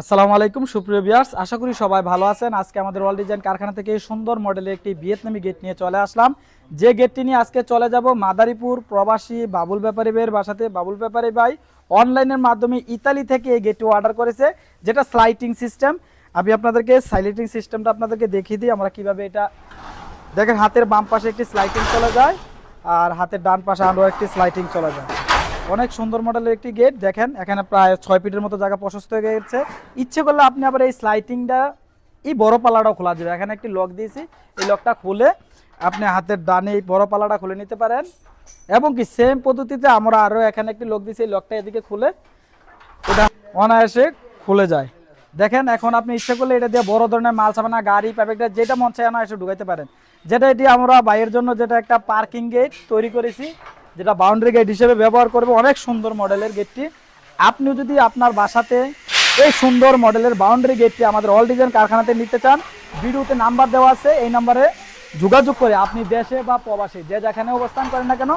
আসসালামু আলাইকুম, সুপ্রিয় বিয়ার্স আশা করি সবাই ভালো আছেন। আজকে আমাদের ওয়ার্ল্ড ডিজাইন কারখানা থেকে সুন্দর মডেলের একটি ভিয়েতনামি গেট নিয়ে চলে আসলাম। যে গেটটি নিয়ে আজকে চলে যাব মাদারীপুর প্রবাসী বাবুল ব্যাপারী ভাইয়ের বাসাতে। বাবুল ব্যাপারী ভাই অনলাইনের মাধ্যমে ইতালি থেকে এই গেটটি অর্ডার করেছে, যেটা স্লাইটিং সিস্টেম আমি আপনাদেরকে সাইলেটিং সিস্টেমটা আপনাদেরকে দেখিয়ে দিই, আমরা কীভাবে এটা দেখেন, হাতের বাম পাশে একটি স্লাইটিং চলে যায়, আর হাতের ডান পাশে আরও একটি স্লাইটিং চলে যায়। অনেক সুন্দর মডেলের একটি গেট দেখেন, এখানে প্রায় ছয় ফিটের মতো জায়গা প্রশস্ত হয়ে গেছে। ইচ্ছে করলে আপনি আবার এই স্লাইটিংটা এই বড় পাল্লাটাও খোলা যাবে। এখানে একটি লক দিয়েছি। এই লকটা খুলে আপনি হাতের ডানে এই বড় পাল্লাটা খুলে নিতে পারেন। এবং কি সেম পদ্ধতিতে আমরা আরও এখানে একটি লক দিয়েছি। এই লকটা এদিকে খুলে এটা অনায়াসে খুলে যায়। দেখেন, এখন আপনি ইচ্ছে করলে এটা দিয়ে বড় ধরনের মাল সামানা গাড়ি প্যাকেটটা যেটা মন চায় অনায়াসে ঢুকাইতে পারেন। যেটা এটি আমরা বাইরের জন্য যেটা একটা পার্কিং গেট তৈরি করেছি যেটা বাউন্ডারি গেট হিসেবে ব্যবহার করবে, অনেক সুন্দর মডেলের গেটটি আপনি যদি আপনার বাসাতে এই সুন্দর মডেলের বাউন্ডারি গেটটি আমাদের অল ডিজাইন কারখানাতে নিতে চান, ভিডিওতে নাম্বার দেওয়া আছে, এই নাম্বারে যোগাযোগ করে আপনি দেশে বা প্রবাসে যে যেখানে অবস্থান করেন না কেন,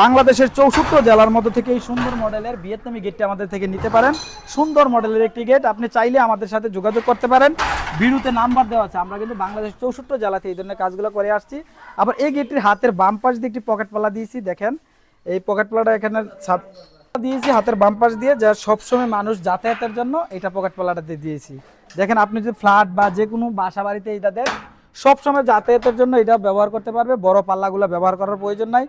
বাংলাদেশের চৌষট্টি জেলার মধ্যে থেকে এই সুন্দর মডেলের ভিয়েতনামি গেটটি আমাদের থেকে নিতে পারেন। সুন্দর মডেলের একটি গেট আপনি চাইলে আমাদের সাথে যোগাযোগ করতে পারেন। ভিডিওতে নাম্বার দেওয়া আছে, আমরা কিন্তু বাংলাদেশের চৌষট্টি জেলাতে এই ধরনের কাজগুলো করে আসছি। আবার এই গেটটির হাতের বাম পাশ দিয়ে একটি পকেট পাল্লা দিয়েছি, দেখেন। এই পকেট পাল্লাটা এখানে দিয়েছি, হাতের বাম পাশ দিয়ে, যা সবসময় মানুষ যাতায়াতের জন্য এটা পকেট পাল্লাটা দিয়ে দিয়েছি। দেখেন আপনি যদি ফ্ল্যাট বা যে কোনো বাসা বাড়িতে এটা দেন, সবসময় যাতায়াতের জন্য এটা ব্যবহার করতে পারবে। বড় পাল্লাগুলো ব্যবহার করার প্রয়োজন নাই।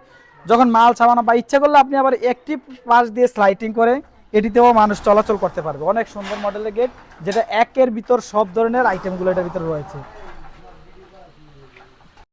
যখন মাল ছাড়ানো বা ইচ্ছা করলে আপনি আবার একটি পাশ দিয়ে স্লাইটিং করে এটিতেও মানুষ চলাচল করতে পারবে। অনেক সুন্দর মডেলের গেট যেটা একের ভিতর সব ধরনের আইটেমগুলো এটার ভিতরে রয়েছে।